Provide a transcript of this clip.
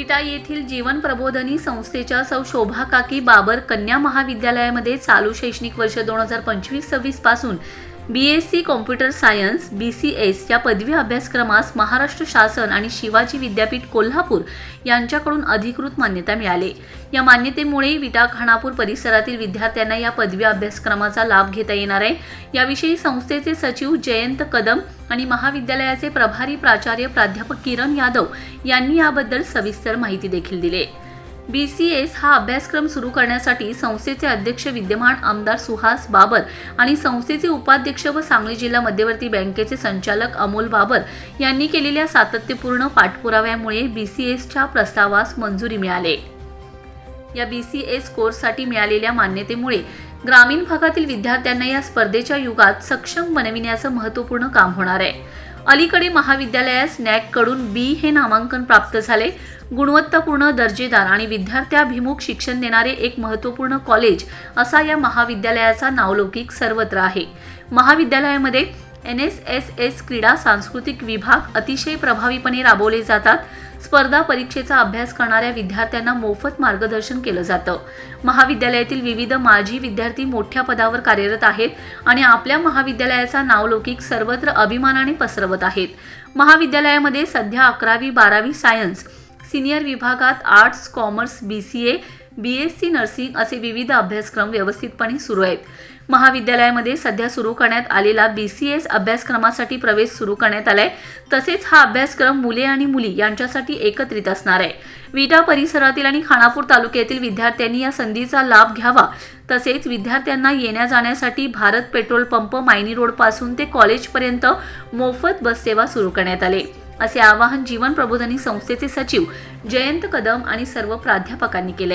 विटा येथील जीवन प्रबोधनी संस्थेच्या सौ शोभा काकी बाबर कन्या महाविद्यालयामध्ये चालू शैक्षणिक वर्ष दोन हजार पंचवीस सव्वीसपासून B S C computer science B C S या पदवी अभ्यासक्रमास महाराष्ट्र शासन आणि शिवाजी विद्यापीठ कोल्हापूर यांच्याकडून अधिकृत मान्यता मिळाली. या मान्यतेमुळे विटा खानापूर परिसरातील विद्यार्थ्यांना या पदवी अभ्यासक्रमाचा लाभ घेता येणार आहे. याविषयी संस्थेचे सचिव जयंत कदम आणि महाविद्यालयाचे प्रभारी प्राचार्य प्राध्यापक किरण यादव यांनी याबद्दल सविस्तर माहिती देखील दिली. बी सी एस हा अभ्यासक्रम सुरू करण्यासाठी संस्थेचे अध्यक्ष विद्यमान आमदार सुहास बाबर आणि संस्थेचे उपाध्यक्ष व सांगली जिल्हा मध्यवर्ती बँकेचे संचालक अमोल बाबर यांनी केलेल्या सातत्यपूर्ण पाठपुराव्यामुळे बी सी एसच्या प्रस्तावास मंजुरी मिळाली. या बी सी एस कोर्ससाठी मिळालेल्या मान्यतेमुळे ग्रामीण भागातील विद्यार्थ्यांना या स्पर्धेच्या युगात सक्षम बनविण्याचं महत्त्वपूर्ण काम होणार आहे. अलीकडे महाविद्यालयास नॅककडून बी हे नामांकन प्राप्त झाले. गुणवत्तापूर्ण दर्जेदार आणि विद्यार्थ्याभिमुख शिक्षण देणारे एक महत्त्वपूर्ण कॉलेज असा या महाविद्यालयाचा नावलौकिक सर्वत्र आहे. महाविद्यालयामध्ये एन एस एस एस क्रीडा सांस्कृतिक विभाग अतिशय प्रभावीपणे राबवले जातात. स्पर्धा परीक्षेचा अभ्यास करणाऱ्या विद्यार्थ्यांना मोफत मार्गदर्शन केलं जातं. महाविद्यालयातील विविध माजी विद्यार्थी मोठ्या पदावर कार्यरत आहेत आणि आपल्या महाविद्यालयाचा नावलौकिक सर्वत्र अभिमानाने पसरवत आहेत. महाविद्यालयामध्ये सध्या अकरावी बारावी सायन्स सिनियर विभागात arts commerce B C A B S C nursing असे विविध अभ्यासक्रम व्यवस्थितपणे सुरू आहेत. महाविद्यालयामध्ये सध्या सुरू करण्यात आलेला बी सी एस अभ्यासक्रमासाठी प्रवेश सुरू करण्यात आला आहे तसेच हा अभ्यासक्रम मुले आणि मुली यांच्यासाठी एकत्रित असणार आहे. विटा परिसरातील आणि खानापूर तालुक्यातील विद्यार्थ्यांनी या संधीचा लाभ घ्यावा. तसेच विद्यार्थ्यांना येण्या जाण्यासाठी भारत पेट्रोल पंप मायनी रोडपासून ते कॉलेजपर्यंत मोफत बससेवा सुरू करण्यात आले. असे आवाहन जीवन प्रबोधनी संस्थेचे सचिव जयंत कदम आणि सर्व प्राध्यापकांनी केले